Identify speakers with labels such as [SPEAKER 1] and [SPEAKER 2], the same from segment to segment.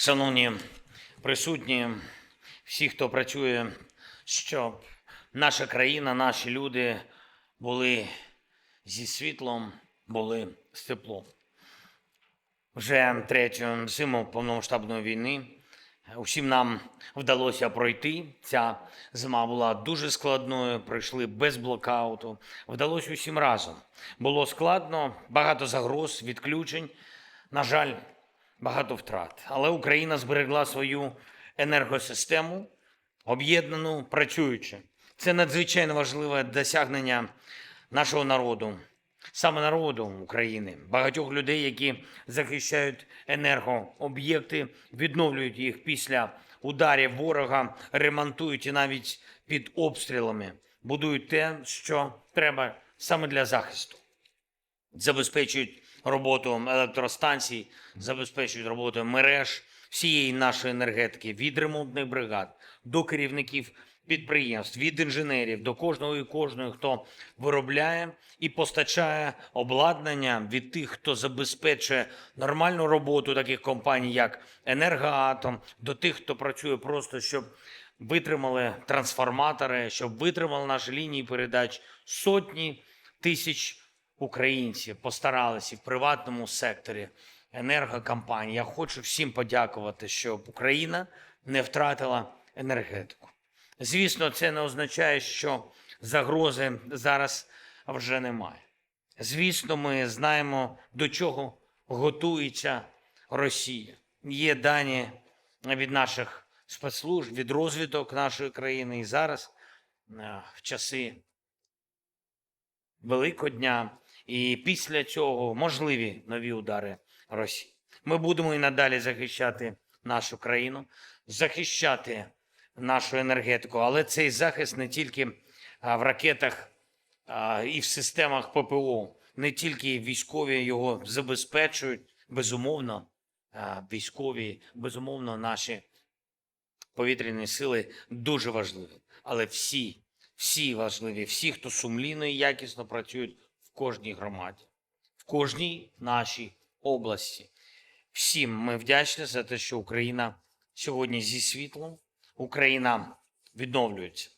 [SPEAKER 1] Шановні присутні, всі, хто працює, щоб наша країна, наші люди були зі світлом, були з теплом. Вже третю зиму повномасштабної війни усім нам вдалося пройти. Ця зима була дуже складною, пройшли без блокауту. Вдалося усім разом. Було складно, багато загроз, відключень. На жаль, багато втрат. Але Україна зберегла свою енергосистему, об'єднану, працюючи. Це надзвичайно важливе досягнення нашого народу, саме народу України, багатьох людей, які захищають енергооб'єкти, відновлюють їх після ударів ворога, ремонтують і навіть під обстрілами, будують те, що треба саме для захисту забезпечують роботу електростанцій, забезпечують роботу мереж всієї нашої енергетики від ремонтних бригад до керівників підприємств, від інженерів до кожного і кожної, хто виробляє і постачає обладнання, від тих, хто забезпечує нормальну роботу таких компаній, як Енергоатом, до тих, хто працює просто щоб витримали трансформатори, щоб витримали наші лінії передач сотні тисяч українців постаралися в приватному секторі енергокомпаній. Я хочу всім подякувати, щоб Україна не втратила енергетику. Звісно, це не означає, що загрози зараз вже немає. Звісно, ми знаємо, до чого готується Росія. Є дані від наших спецслужб, від розвиток нашої країни. І зараз, е, в часи Великодня, і після цього можливі нові удари Росії. Ми будемо і надалі захищати нашу країну, захищати нашу енергетику, але цей захист не тільки в ракетах і в системах ППО, не тільки військові його забезпечують, безумовно, військові, безумовно, наші повітряні сили дуже важливі. Але всі, всі важливі, всі, хто сумлінно і якісно працюють кожній громаді, в кожній нашій області. Всім ми вдячні за те, що Україна сьогодні зі світлом, Україна відновлюється.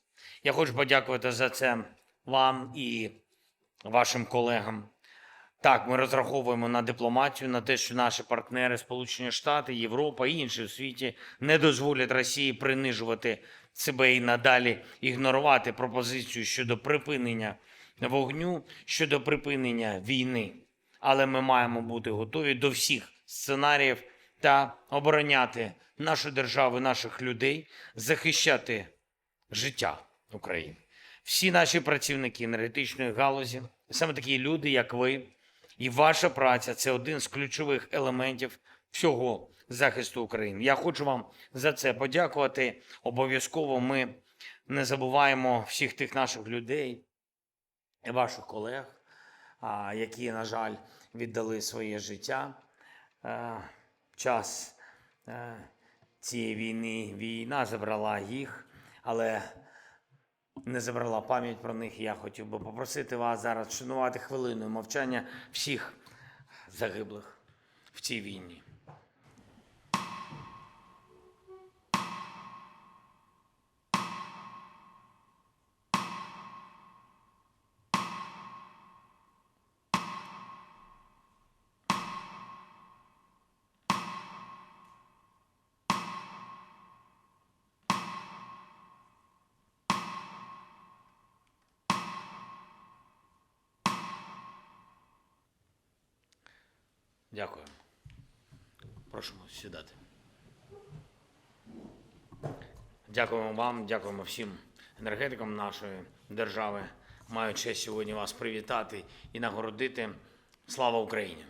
[SPEAKER 1] Я хочу подякувати за це вам і вашим колегам. Так, ми розраховуємо на дипломатію, на те, що наші партнери, Сполучені Штати, Європа і інші в світі не дозволять Росії принижувати себе і надалі ігнорувати пропозицію щодо припинення вогню, щодо припинення війни. Але ми маємо бути готові до всіх сценаріїв та обороняти нашу державу, наших людей, захищати життя України. Всі наші працівники енергетичної галузі, саме такі люди, як ви, і ваша праця це один з ключових елементів всього захисту України. Я хочу вам за це подякувати. Обов'язково ми не забуваємо всіх тих наших людей ваших колег, які, на жаль, віддали своє життя. Е, Час е, цієї війни війна забрала їх, але не забрала пам'ять про них. Я хотів би попросити вас зараз вшанувати хвилиною мовчання всіх загиблих в цій війні. Дякую. Прошу сідати. Дякуємо вам, дякуємо всім енергетикам нашої держави. Маю честь сьогодні вас привітати і нагородити. Слава Україні!